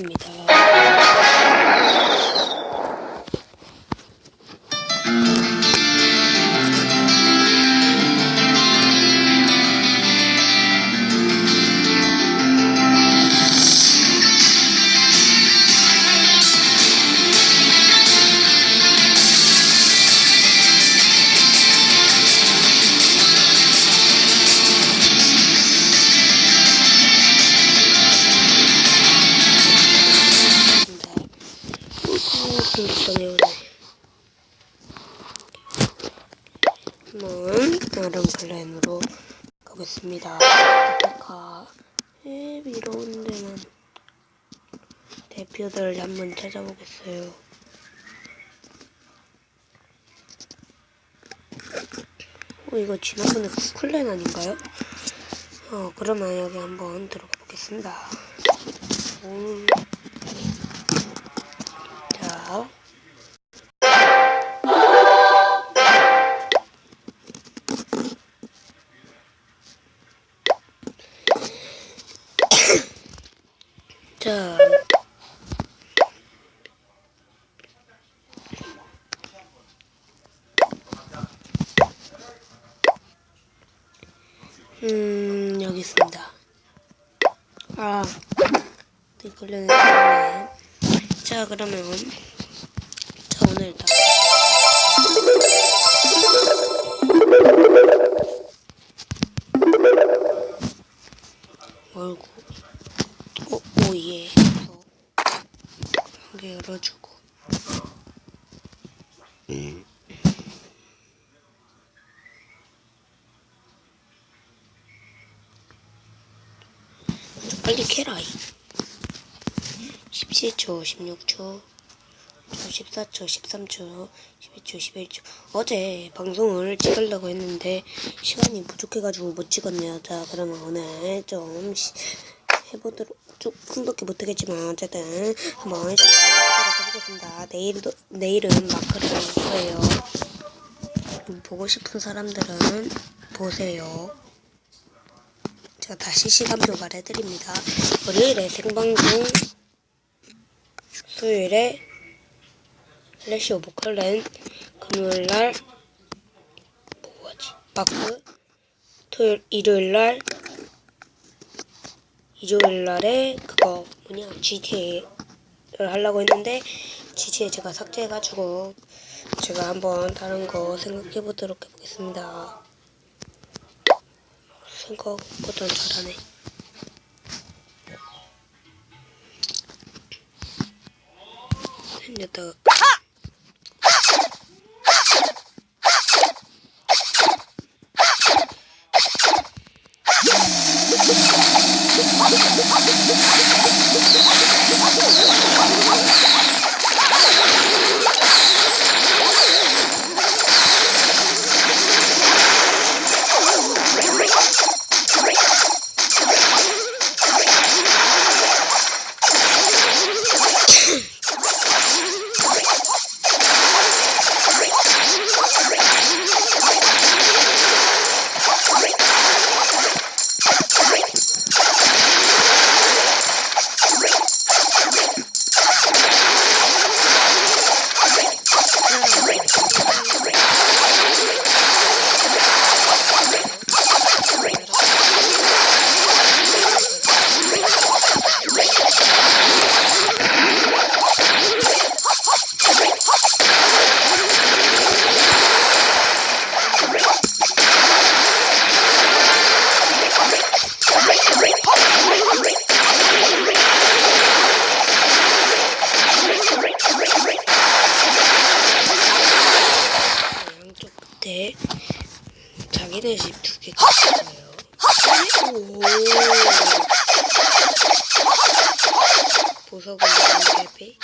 됩니다. 한번 다른 플랜으로 가겠습니다. 가 이런 데는 대표들 한번 찾아보겠어요. 어, 이거 지난번에 쿠클랜 아닌가요? 어, 그러면 여기 한번 들어가 보겠습니다. 오. 자. 자. 댓글은 때문에. 자, 그러면, 자, 오늘 일단. 얼굴, 오, 오예. 해서 여기 열어주고. 빨리 캐라 이. 17초, 16초, 14초, 13초, 12초, 11초. 어제 방송을 찍으려고 했는데 시간이 부족해가지고 못 찍었네요. 자, 그러면 오늘 좀 시- 해보도록 조금밖에 못하겠지만 어쨌든 한번 해보겠습니다. 내일도 내일은 마크를 할 거예요. 보고 싶은 사람들은 보세요. 제가 다시 시간표 말해드립니다. 월요일에 생방송, 수요일에 플래시 오브 클랜, 금요일날 뭐하지? 마크, 토요일, 일요일날, 일요일날에 그거 뭐냐 GTA를 하려고 했는데 GTA 제가 삭제해가지고 제가 한번 다른 거 생각해보도록 해보겠습니다. 생각보다 잘하네. 여기다 자기네 집두 개가 있어요. 오. 보석은 많은 개비.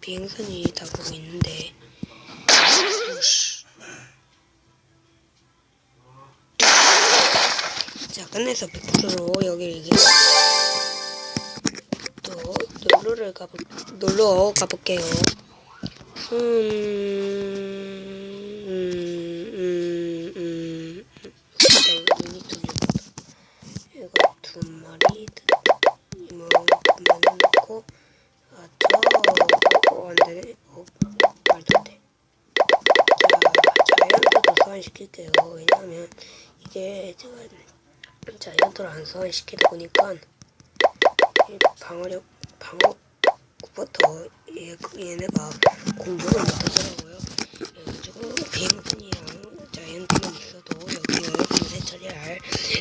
비행선이 다 보고 있는데. 자, 끝내서 100% 여기를 이기. 또 놀러를 가볼 놀러 가볼게요. 음, 뚫려. 두 마리 이만큼만 해놓고 아, 저 어, 안 되네. 어, 말도 안 돼. 자, 자이언트도 소환시킬게요. 왜냐하면 이게 제가 자이언트를 안 소환시키다 보니까 이 방어력 방어 부터 얘, 얘네가 공격을 못하더라고요. 그래가지고 비행선이랑 자이언트만 있어도 여기를 밤새 처리할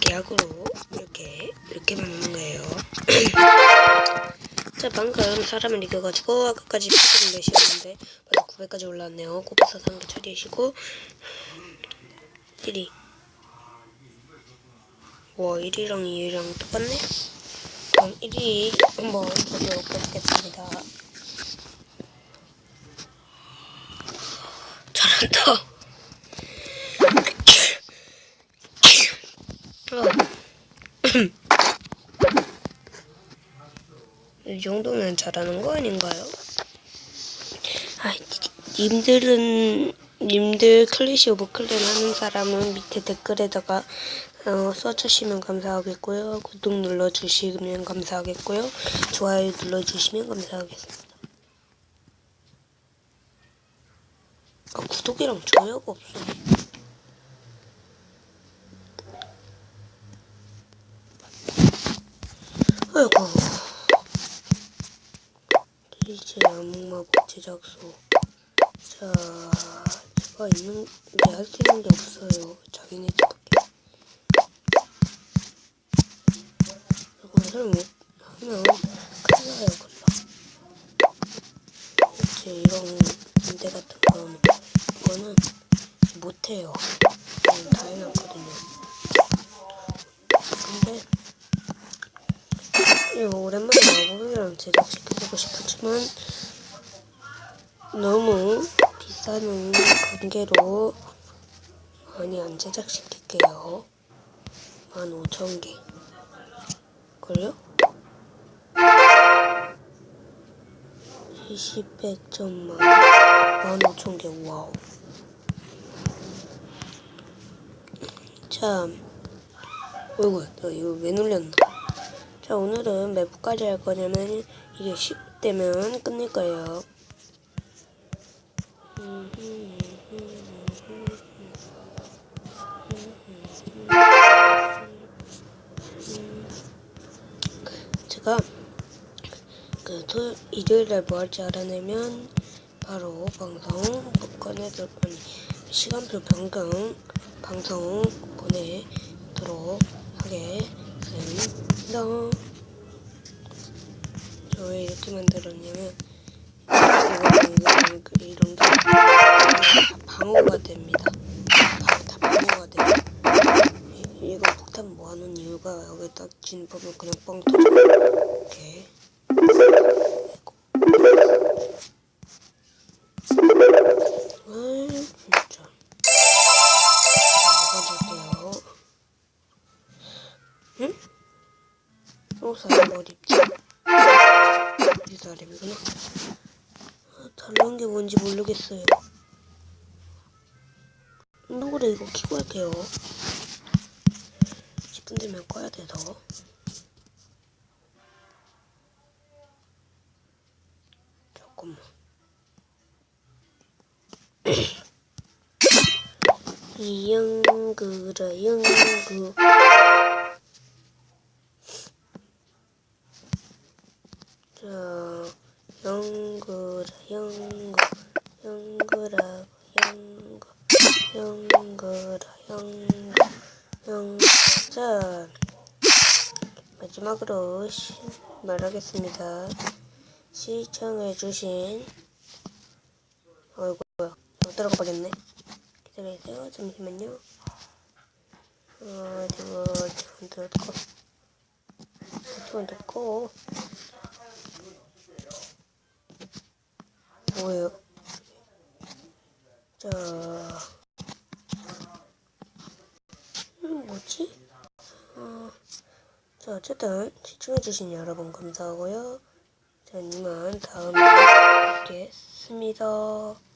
계약으로 이렇게 이렇게 만드는 거예요. 자 방금 사람을 이겨가지고 아까까지 피를 내시는데 벌써 900까지 올라왔네요. 고파서 상도 처리하시고 1위 와 1위랑 2위랑 똑같네? 그럼 1위 한번 보도록 하겠습니다. 잘한다. 어. 이 정도면 잘하는 거 아닌가요? 아, 님들은 님들 클래시 오브 클랜 하는 사람은 밑에 댓글에다가 어, 써주시면 감사하겠고요. 구독 눌러주시면 감사하겠고요. 좋아요 눌러주시면 감사하겠습니다. 아, 구독이랑 좋아요가 없어. 아이고. 이제 암흑마법 제작소. 자, 제가 있는 게 할 수 있는 게 없어요. 자기네 집 못 하면 큰일 나요, 큰일 나. 이제 이런 문제 같은 건, 이거는 못해요. 다 해놨거든요. 근데, 이거 오랜만에 마법이랑 제작시켜보고 싶었지만, 너무 비싸는 관계로 많이 안 제작시킬게요. 15,000개. 걸요? 70, 100점만 15,000개, 와우. 자, 어이구, 나 이거 왜 눌렸나? 자, 오늘은 맵까지 할 거냐면, 이게 10대면 끝낼 거예요. 제가 그 토, 일요일에 뭐 할지 알아내면 바로 방송 꺼내도록 아니 시간표 변경 방송 보내도록 하겠습니다. 저 왜 이렇게 만들었냐면 이런 게 방어가 됩니다. 다, 다 방어가. 이- 이거 폭탄 모아놓은 이유가 여기 딱 진입하면 그냥 뻥 어디 있지? 이 사람이구나. 아, 다른 게 뭔지 모르겠어요. 노래 이거 키고 할게요. 10분 되면 꺼야 돼서. 잠깐만. 이영그라 영그 자 영그라 영그 영그라 영그 영그라 영그 영자 마지막으로 시, 말하겠습니다. 시청해주신 어이구야 못 들어가 버렸네. 기다려주세요. 잠시만요. 어, 지금 지금 듣고 지금 듣고 뭐예요? 자, 음, 뭐지? 어, 자, 어쨌든 시청해주신 여러분 감사하고요. 자, 이만 다음에 뵙겠습니다.